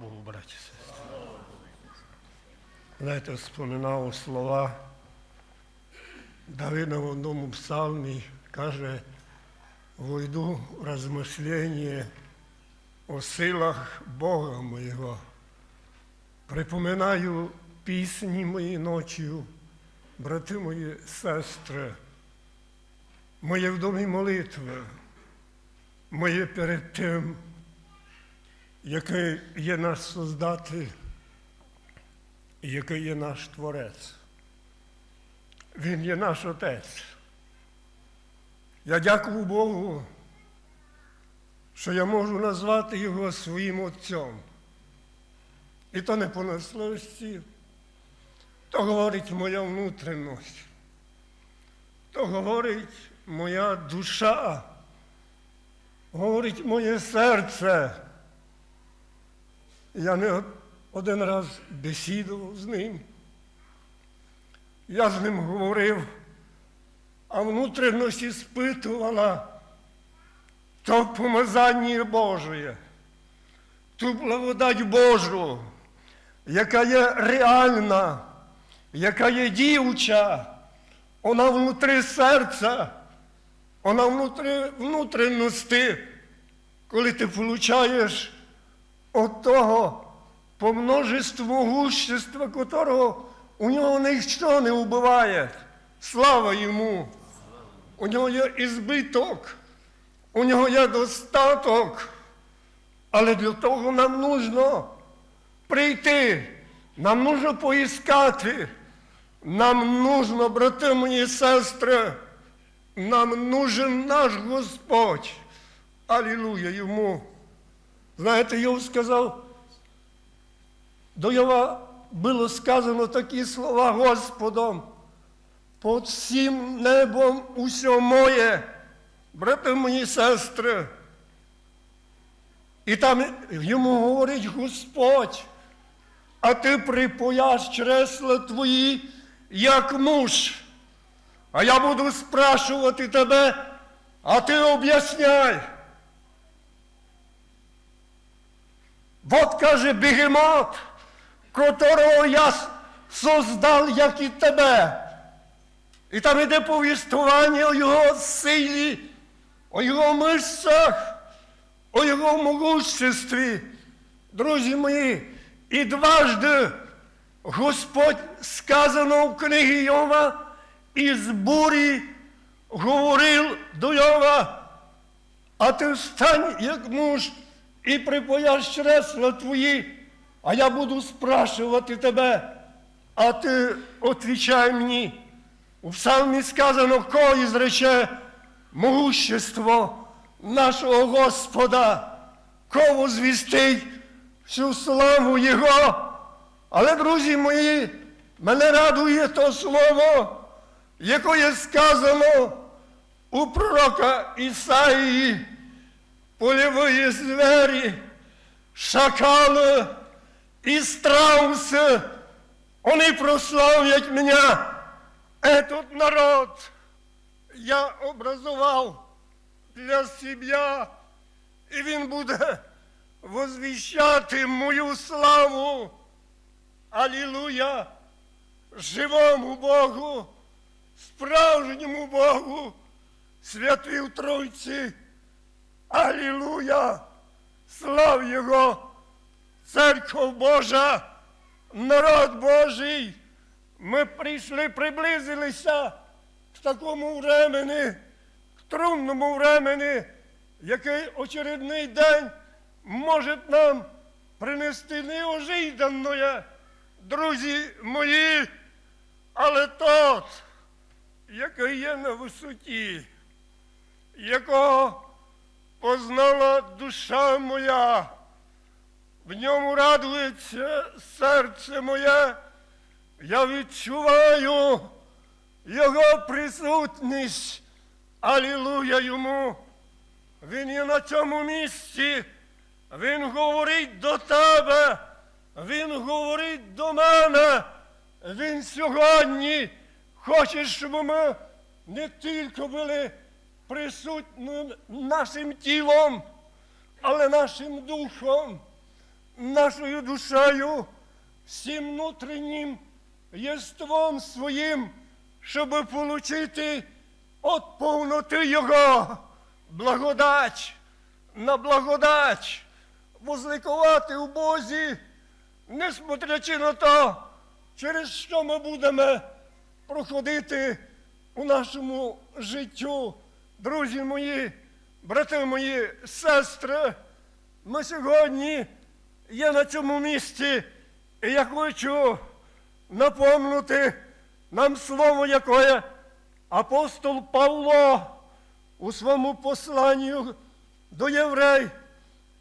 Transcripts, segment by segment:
Богу, браті і сестри. Знаєте, вспоминав слова Давида в одному псалмі, каже, войду в розмишлення о силах Бога моєго. Припоминаю пісні мої ночі, брати мої сестри, моє в домі молитви, моє перед тим, який є наш Создатель, який є наш Творець. Він є наш Отець. Я дякую Богу, що я можу назвати Його своїм Отцем. І то не по насловості, то говорить моя внутрішність, то говорить моя душа, говорить моє серце. Я не один раз бесідував з ним. Я з ним говорив, а внутрішність спитувала то помазання Божє, ту благодать Божу, яка є реальна, яка є діюча, вона внутрі серця, вона внутрі внутрішності, коли ти получаєш от того по множеству гущества, которого у нього ніщо не вбиває. Слава йому! У нього є ізбиток, у нього є достаток. Але для того нам нужно прийти, нам нужно поіскати, нам нужно, брати мої сестри, нам нужен наш Господь. Алілуя йому. Знаєте, Йов сказав, до Йова було сказано такі слова Господом. Под всім небом усе моє, брати мої сестри. І там йому говорить Господь, а ти припояш чресла твої, як муж. А я буду спрашувати тебе, а ти об'ясняй. Вот каже бегемот, которого я создав, як і тебе. І там іде повістування о його силі, о його мишцях, о його могуществі. Друзі мої, і дважди Господь сказано в книгі Йова, із бурі говорив до Йова, а ти встань, як муж, і припояш чресла твої, а я буду спрашувати тебе, а ти отвічай мені. У псалмі сказано, кої зрече могущество нашого Господа, кого звістить всю славу Його. Але, друзі мої, мене радує то слово, яке сказано у пророка Ісаїї, польові звері, шакали і страуси, вони прославлять мене. Этот народ я образував для себе, і він буде возвіщати мою славу. Алілуя! Живому Богу, справжньому Богу, святій в Тройці. Алілуя! Слав Його! Церква Божа, народ Божий! Ми прийшли, приблизилися к такому времени, к трудному времени, який очередний день може нам принести неожиданне, друзі мої, але тот, який є на висоті, якого познала душа моя, в ньому радується серце моє. Я відчуваю Його присутність. Алілуя йому. Він є на цьому місці. Він говорить до тебе. Він говорить до мене. Він сьогодні хоче, щоб ми не тільки були присутні нашим тілом, але нашим духом, нашою душею, всім внутрішнім єством своїм, щоб отримати от повноти Його благодать на благодать, возликувати у Бозі, не смотрячи на те, через що ми будемо проходити у нашому життю. Друзі мої, брати мої, сестри, ми сьогодні є на цьому місці, і я хочу напомнити нам слово, яке апостол Павло у своєму посланні до єврей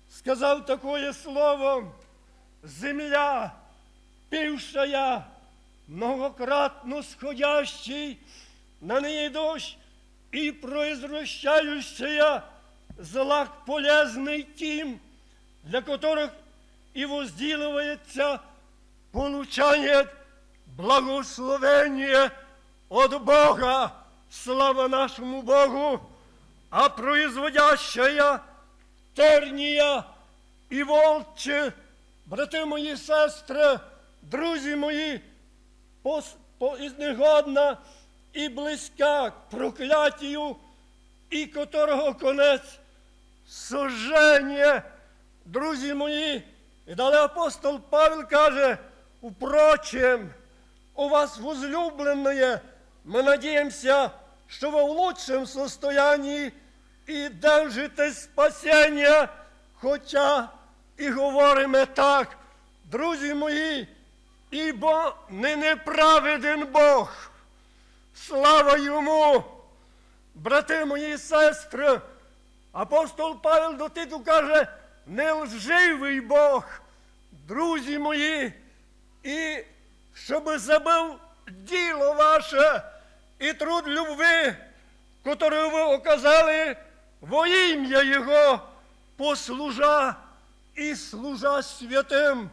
сказав такое слово, земля, півшая, многократно сходящий на неї дощ и произвращающая злак полезный тем, для которых и возделывается, получает благословение от Бога, слава нашему Богу, а производящая терния і волче, брати мої сестри, друзі мої, пос- по- негодна і близька к проклятію, і котрого конець сожження, друзі мої. І далі апостол Павел каже, упрочем, у вас возлюбленное, мы надеемся, что вы в лучшем состоянии і держите спасення, хоча і говоримо так, друзі мої, ібо не неправеден Бог. Слава йому, брати мої сестри. Апостол Павел до Титу каже, не лживий Бог, друзі мої, і щоб забив діло ваше і труд любви, котру ви оказали во ім'я Його, послужа і служа святим.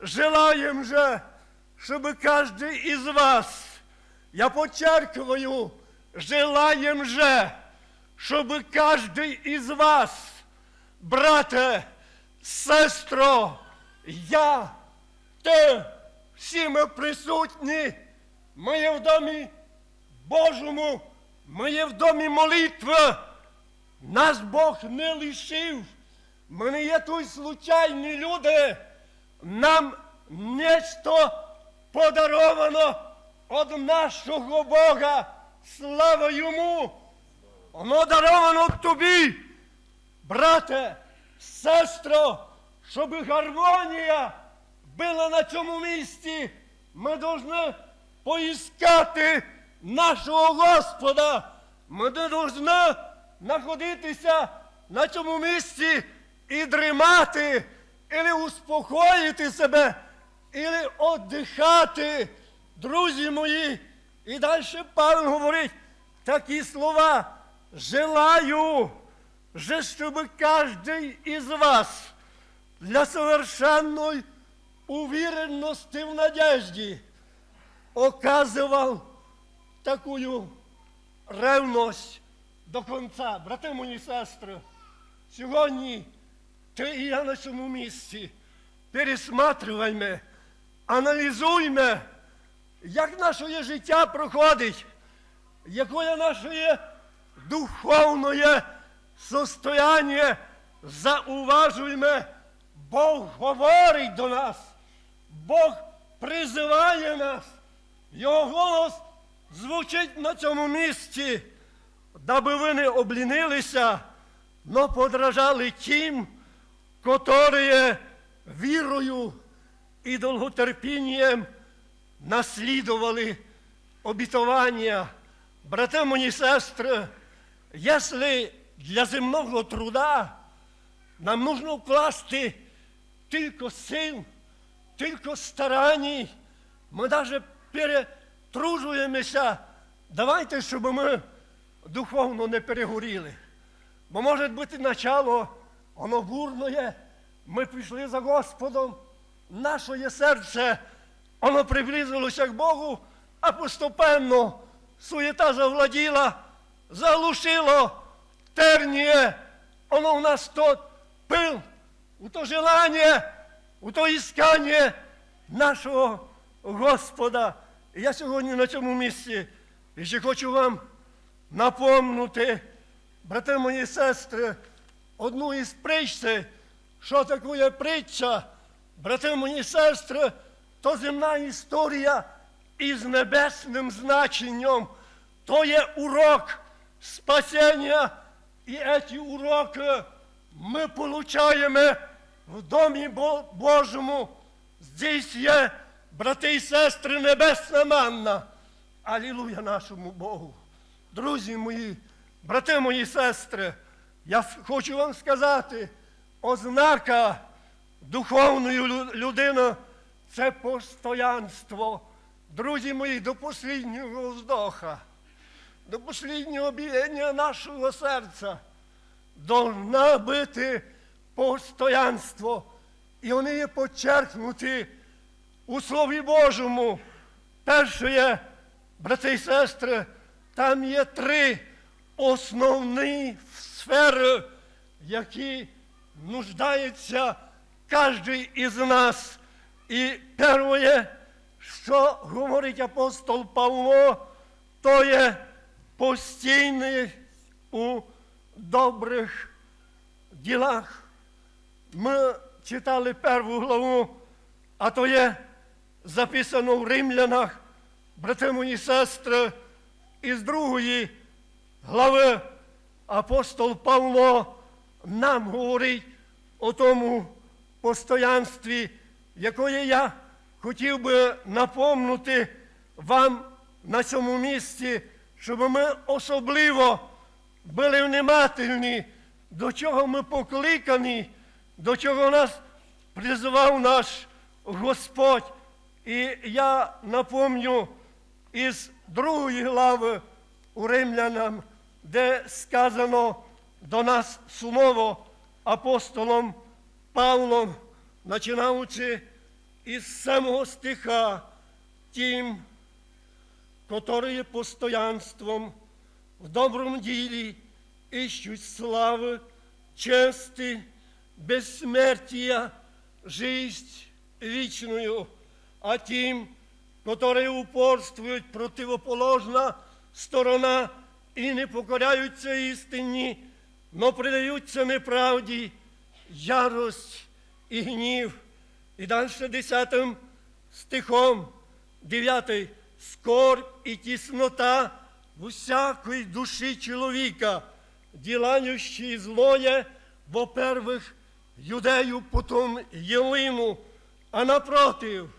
Желаем же, чтобы каждый из вас, я подчеркиваю, желаем же, чтобы каждый из вас, брате, сестро, я, ти, всі ми присутні, ми є в домі Божому, ми є в домі молитви. Нас Бог не лишив. Ми не є тут случайні люди. Нам нечто подаровано від нашого Бога. Слава йому! Воно даровано тобі, брате, сестро, щоб гармонія була на цьому місці. Ми повинні поіскати нашого Господа. Ми не повинні знаходитися на цьому місці і дрімати, і успокоїти себе, і віддихати, друзі мої. І далі Павел говорить такі слова. Желаю, же, чтобы каждый из вас для совершенной уверенности в надежде оказывал такую ревність до кінця. Брати мої сестри, сьогодні ти і я на цьому місці пересматриваймо, аналізуймо, як наше життя проходить, якое наше духовне состояние зауважуємо. Бог говорить до нас, Бог призиває нас. Його голос звучить на цьому місці, даби ви не облінилися, но подражали тим, котрі вірою і довготерпінням наслідували обітування. Брати мої сестри, якщо для земного труда нам нужно вкласти тільки сил, тільки стараний, ми навіть перетружуємося. Давайте, щоб ми духовно не перегоріли. Бо може бути начало, воно бурне, ми пішли за Господом, наше серце, воно приблизилося к Богу, а постепенно суєта завладіла, заглушило терніє, воно в нас тот пил, у то желання у то іскання нашого Господа. І я сьогодні на цьому місці і ще хочу вам напомнути, брати мої сестри, одну із притчі, що таке притча, брати мої сестри, то земна історія із небесним значенням. То є урок спасіння, і ці уроки ми получаємо в Домі Божому. Здесь є, брати і сестри, небесна манна. Алілуя нашому Богу. Друзі мої, брати мої сестри, я хочу вам сказати, ознака духовної людини це постоянство. Друзі мої, до посліднього вздоха, до посліднього біяння нашого серця должна бути постоянство. І вони є подчеркнуті у Слові Божому. Перше є, брати і сестри, там є три основні сфери, які нуждаються кожен із нас. І перше, що говорить апостол Павло, то є постійний у добрих ділах. Ми читали першу главу, а то є записано в римлянах, брати мої сестри, із другої глави апостол Павло нам говорить о тому постоянстві, якое я хотів би напомнити вам на цьому місці, щоб ми особливо були внимательні, до чого ми покликані, до чого нас призвав наш Господь. І я напомню із другої глави у Римлянам, де сказано до нас слово апостолом Павлом, починаючи із самого стиха, тим, которые постоянством в добром ділі ищуть слави, чести, бессмертия, жизнь вечную, а тим, которые упорствують противоположна сторона і не покоряються істині, но предаються неправді, ярость і гнів. І далі десятим стихом, дев'ятий, скорбь і тіснота в усякої душі чоловіка, ділаючи злоє, во-первых, юдею, потом Єлину, а напротив,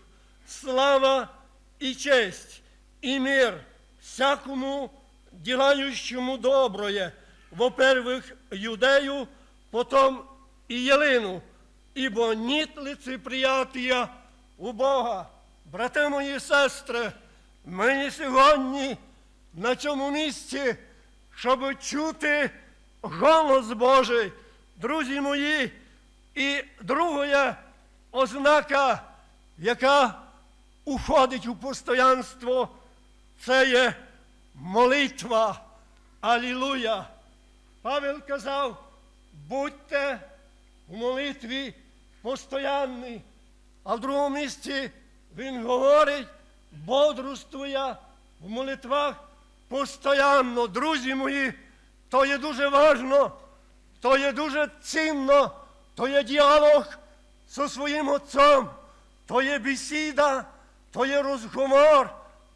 слава і честь, і мир всякому ділаючому доброє, во-первых, юдею, потом і Єлину, ібо ніт лицеприятия у Бога. Брати мої сестри, мені сьогодні на цьому місці, щоб чути голос Божий, друзі мої, і друга ознака, яка уходить у постоянство, це є молитва. Алілуя! Павел казав, будьте в молитві постоянні. А в другому місці він говорить, бодрствуя в молитвах постоянно. Друзі мої, то є дуже важно, то є дуже цінно, то є діалог зі своїм отцом, то є бесіда, то є розговор.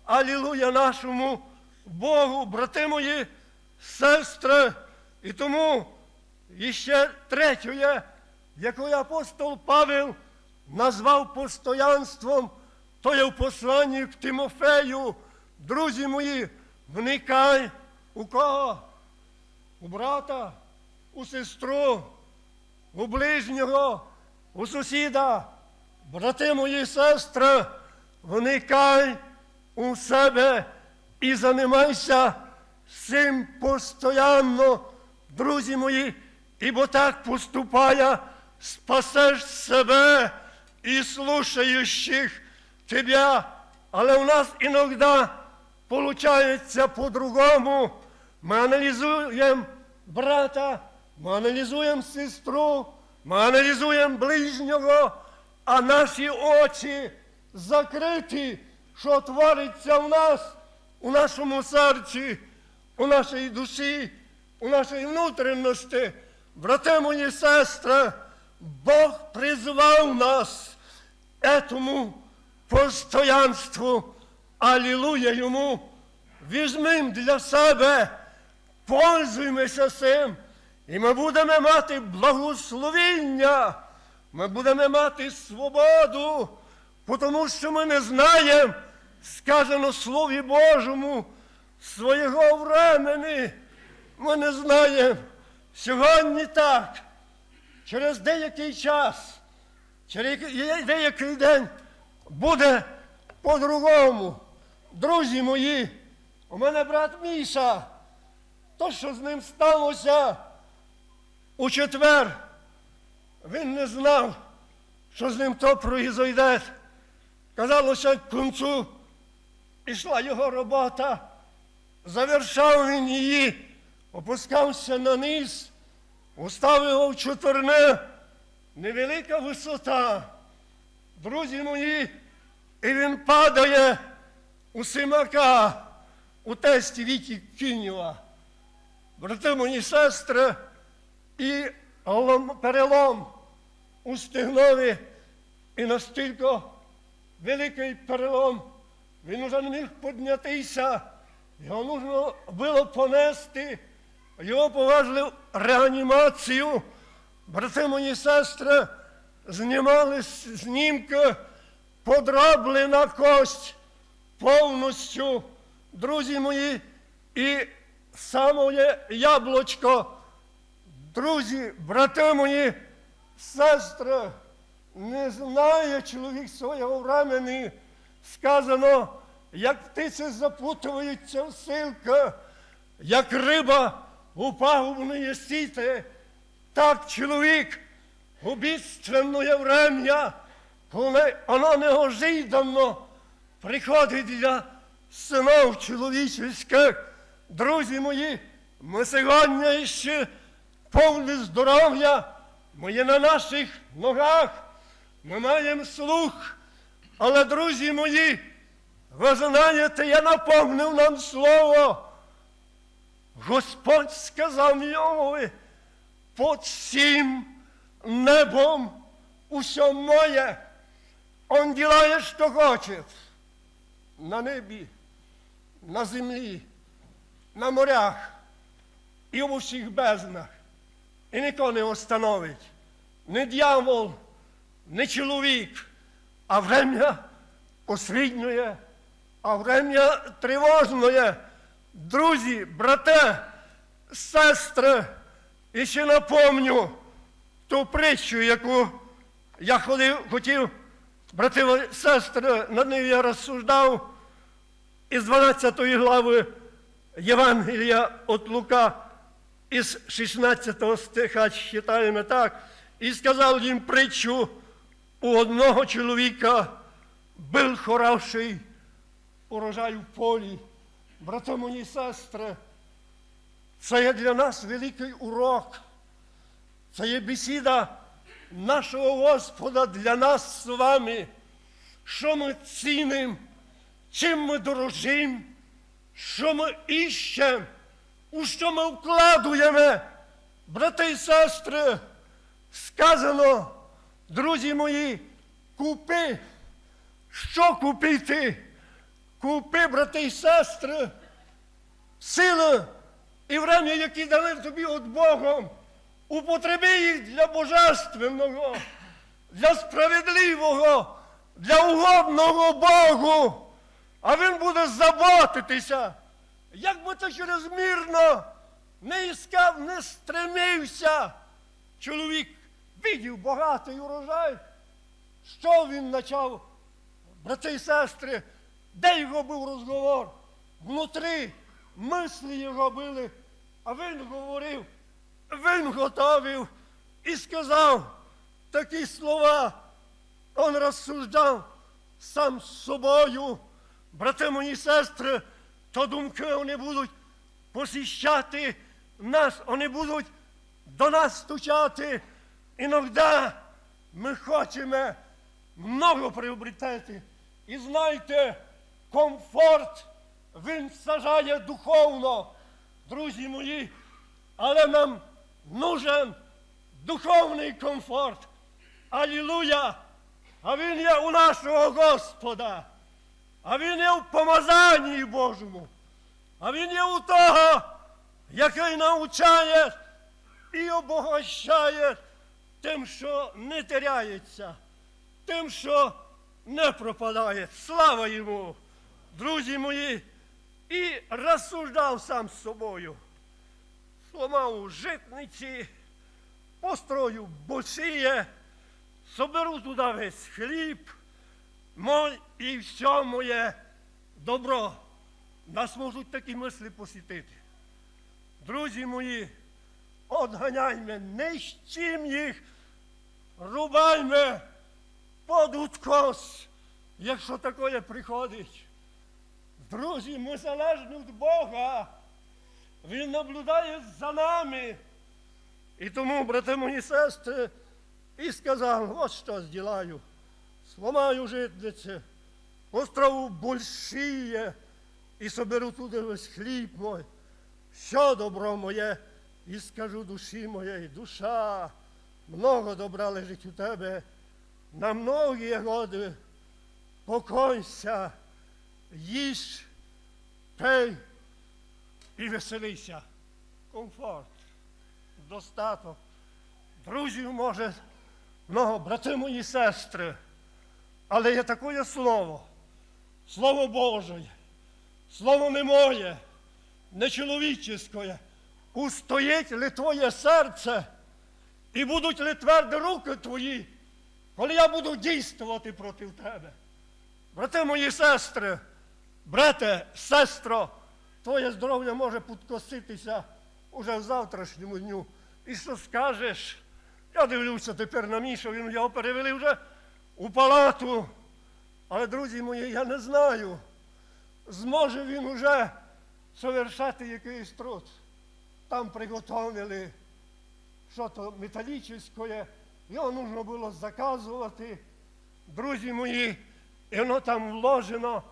Алілуя нашому Богу, брати мої, сестри. І тому іще третє, яке апостол Павел назвав постоянством, то є в посланні к Тимофею. Друзі мої, вникай у кого? У брата, у сестру, у ближнього, у сусіда. Брати мої сестри, вникай у себе і займайся цим постоянно, друзі мої, ібо так поступає, спасеш себе і слушаючих тебе. Але у нас іноді получається по-другому. Ми аналізуємо брата, ми аналізуємо сестру, ми аналізуємо ближнього, а наші очі закриті, що твориться в нас, у нашому серці, у нашій душі, у нашій внутрішності. Брати мої сестри, Бог призвав нас этому постоянству. Алілуя йому. Візьмемо для себе, пользуємося цим, і ми будемо мати благословіння, ми будемо мати свободу, тому що ми не знаємо, сказано Слові Божому, свого времени. Ми не знаємо. Сьогодні так, через деякий час, через деякий день буде по-другому. Друзі мої, у мене брат Міша, то, що з ним сталося у четвер, він не знав, що з ним то произойде. Казалося, к кінцю ішла його робота, завершав він її, опускався на низ, уставив його в чотирне, невелика висота. Друзі мої, і він падає у Симака, у тесті Віті Кінєва. Брати мої сестри, і лом- перелом у стегнові, і настільки великий перелом, він уже не міг піднятися, його нужно було понести, його поважили в реанімацію. Брати мої сестри, знімали знімки, подроблена кость повністю, друзі мої, і самоє яблучко. Друзі, брати мої, сестри, не знає чоловік свого времени, сказано, як птиці запутуються в силка, як риба у пагубної сіти, так чоловік бідственне врем'я, коли воно неожиданно приходить для синов чоловічих. Друзі мої, ми сьогодні ще повне здоров'я, ми є на наших ногах, ми маємо слух. Але, друзі мої, ви знаєте, я напомнив нам слово. Господь сказав Йовові, под всім небом усе моє. Он делает, что хочет. На небі, на землі, на морях і в усіх безднах. І ніхто не остановить. Не дьявол, не чоловік, а врем'я посвіднює, а врем'я тривожне. Друзі, брате, сестри, і ще напомню ту притчу, яку я хотів, брати сестри, над нею я розсуждав із 12 глави Євангелія від Лука, із 16 стиха читаємо так, і сказав їм притчу у одного чоловіка був хороший урожай в полі. Брати мої сестри, це є для нас великий урок. Це є бесіда нашого Господа для нас з вами, що ми цінимо, чим ми дорожимо, що ми іщемо, у що ми вкладуємо. Брати і сестри, сказано, друзі мої, купи, що купити? Купи, брати і сестри, сили і время, які дали тобі від Богом, употреби їх для божественного, для справедливого, для угодного Богу, а Він буде заботитися, як би ти чрезмірно не іскав, не стремився. Чоловік видів багатий урожай. Що він почав, брати і сестри, де його був розговор? Внутрі мислі його були, а він говорив, він готовив і сказав такі слова. Он розсуждав сам з собою. Брати мої сестри, то думки вони будуть посіщати нас, вони будуть до нас стучати. Іноді ми хочемо много приобретете. І знайте, комфорт він сажає духовно, друзі мої, але нам нужен духовний комфорт. Алілуя! А він є у нашого Господа, а він є в помазанні Божому, а він є у того, який навчає і обогащає тим, що не теряється, тим, що не пропадає. Слава йому, друзі мої, і розсуждав сам з собою. Сломав житниці, построю босіє, соберу туди весь хліб, мой і все моє добро. Нас можуть такі мислі посітити. Друзі мої, отганяйме, нищим їх, рубайме под откос, якщо таке приходить. Друзі, ми залежні від Бога. Він наблюдає за нами. І тому, брати мої сестри, і сказав, от що зділаю. Сломаю житниці, острову большіє, і соберу туди весь хліб мой, що добро моє, і скажу душі моєї, душа, много добра лежить у тебе, на многі годи покойся, їж, пий і веселися. Комфорт, достаток. Друзів може много, брати мої сестри, але є таке слово, слово Боже, слово не моє, не чоловіческое. Устоїть ли твоє серце, і будуть ли тверді руки твої, коли я буду дійствувати проти тебе. Брати мої сестри, брате, сестро, твоє здоров'я може підкоситися уже в завтрашньому дню. І що скажеш? Я дивлюся тепер на Мішу, він його перевели вже у палату. Але, друзі мої, я не знаю, зможе він уже совершати якийсь труд. Там приготовили щось металічне, його нужно було заказувати. Друзі мої, і воно там вложено,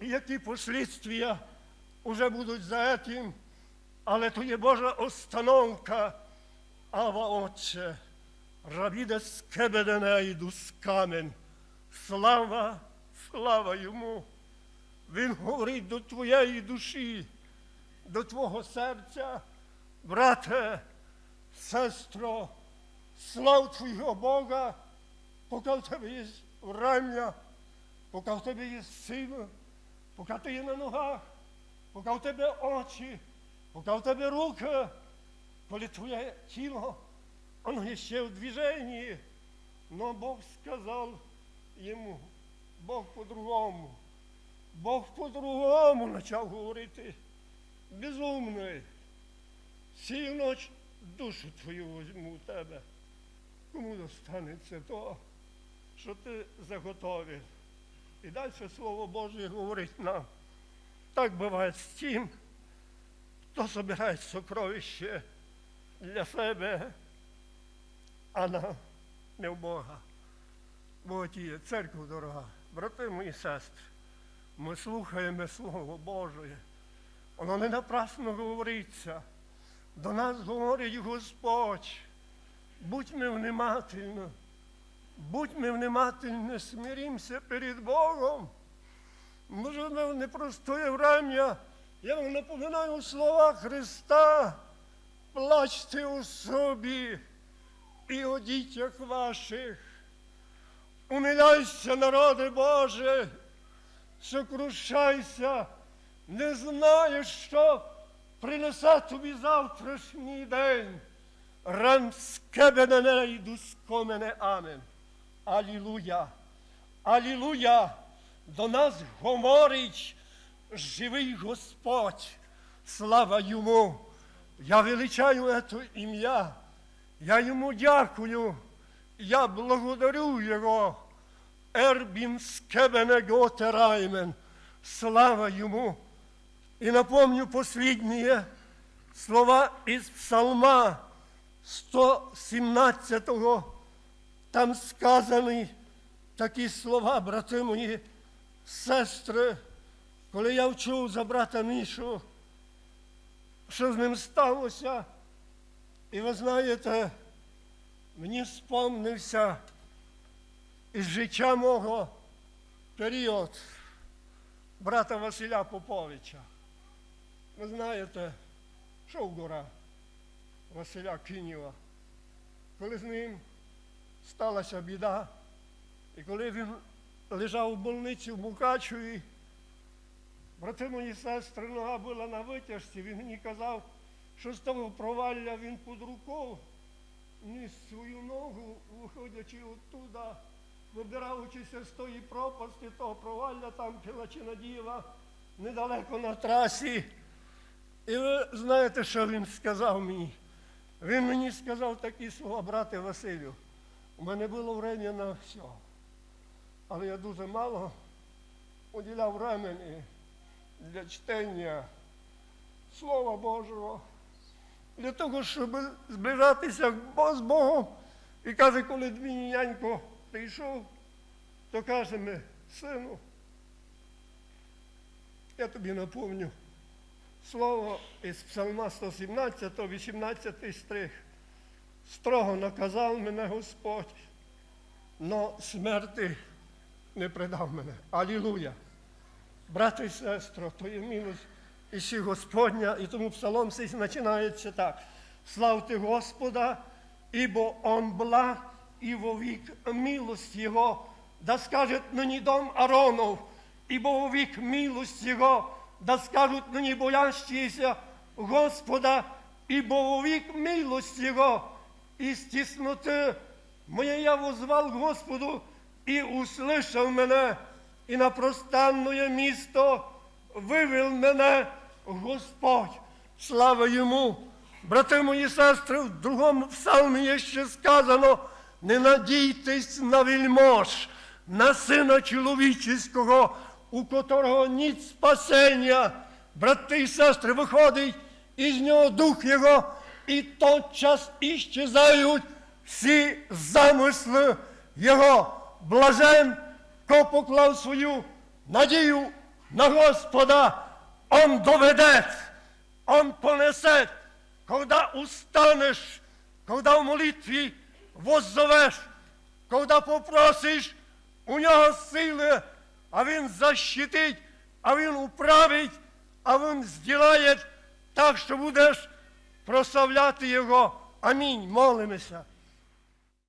які послідствия вже будуть за цим. Але то є Божа остановка. Ава Отче, рабіде скебедене йду з камень. Слава, слава йому. Він говорить до твоєї душі, до твого серця, брате, сестро, слав твого Бога, поки в тебе є ремня, поки в тебе є сила, поки ти є на ногах, поки в тебе очі, поки в тебе руки, коли твоє тіло, воно ще в движенні, но Бог сказав йому, Бог по-другому. Бог по-другому почав говорити. Безумний. Сію ніч душу твою візьму у тебе. Кому достанеться то, що ти заготовив. І далі Слово Боже говорить нам. Так буває з тим, хто збирає сокровище для себе, а на не в Бога. Бо є церква дорога, брати мої сестри, ми слухаємо Слово Боже. Воно не напрасно говориться. До нас говорить Господь. Будьмо внимательні, будьмо внимательні, смиримося перед Богом. Ми живемо в непростое время. Я вам напоминаю слова Христа. Плачте у собі і о дітях ваших. Умиляйся, народи Боже, сокрушайся, не знаєш, що принесе тобі завтрашній день. Рам скебене йду скомене Амен. Алілуя. Алілуя. До нас говорить живий Господь. Слава йому. Я величаю це ім'я. Я йому дякую. Я благодарю Його. Ербін скебене готераймен. Слава Йому. И напомню последние слова из Псалма 117, там сказаны такі слова, брати мої, сестри, коли я вчув за брата Мішу, що з ним сталося. І ви знаєте, мені спомнився із життя мого період брата Василя Поповича. Ви знаєте, що в гора Василя Кинєва, коли з ним сталася біда, і коли він лежав у больниці в Мукачеві, брати мої сестри, нога була на витяжці, він мені казав, що з того провалля він під рукою ніс свою ногу, виходячи оттуда, вибираючися з тої пропасти, того провалля, там Пілачина Діва, недалеко на трасі. І ви знаєте, що він сказав мені? Він мені сказав такі слова, брате Василю, у мене було время на все. Але я дуже мало уділяв времени для чтення Слова Божого, для того, щоб зближатися з Богом. І каже, коли мій нянько прийшов, то каже мені, сину, я тобі напомню слово із Псалма 117, 18 стрих. Строго наказав мене Господь, но смерти не предав мене. Алілуя. Брати і сестро, то є милость Ісі Господня, і тому псалом цей починається так. Славте Господа, ибо Он благ, и вовік милость Його, да скажет ныне дом Аронов, ибо вовік милость Його, да скажут ныне боящиеся Господа, ибо вовік милость Його, из тесноты моей я возвал Господу, и услышал меня, и на простанное место вивел мене Господь. Слава йому! Брати мої сестри, в другому псалмі є ще сказано, не надійтесь на вельмож, на сина чоловічого, у котрого ніч спасення. Брати і сестри, виходить із нього дух його, і тотчас іщезають всі замисли його. Блажен, хто поклав свою надію на Господа, Он доведет, Он понесет, когда устанешь, когда в молитві воззовеш, когда попросиш у нього сили, а Він защитить, а Він управить, а Він зділає так, що будеш прославляти Його. Амінь. Молимося.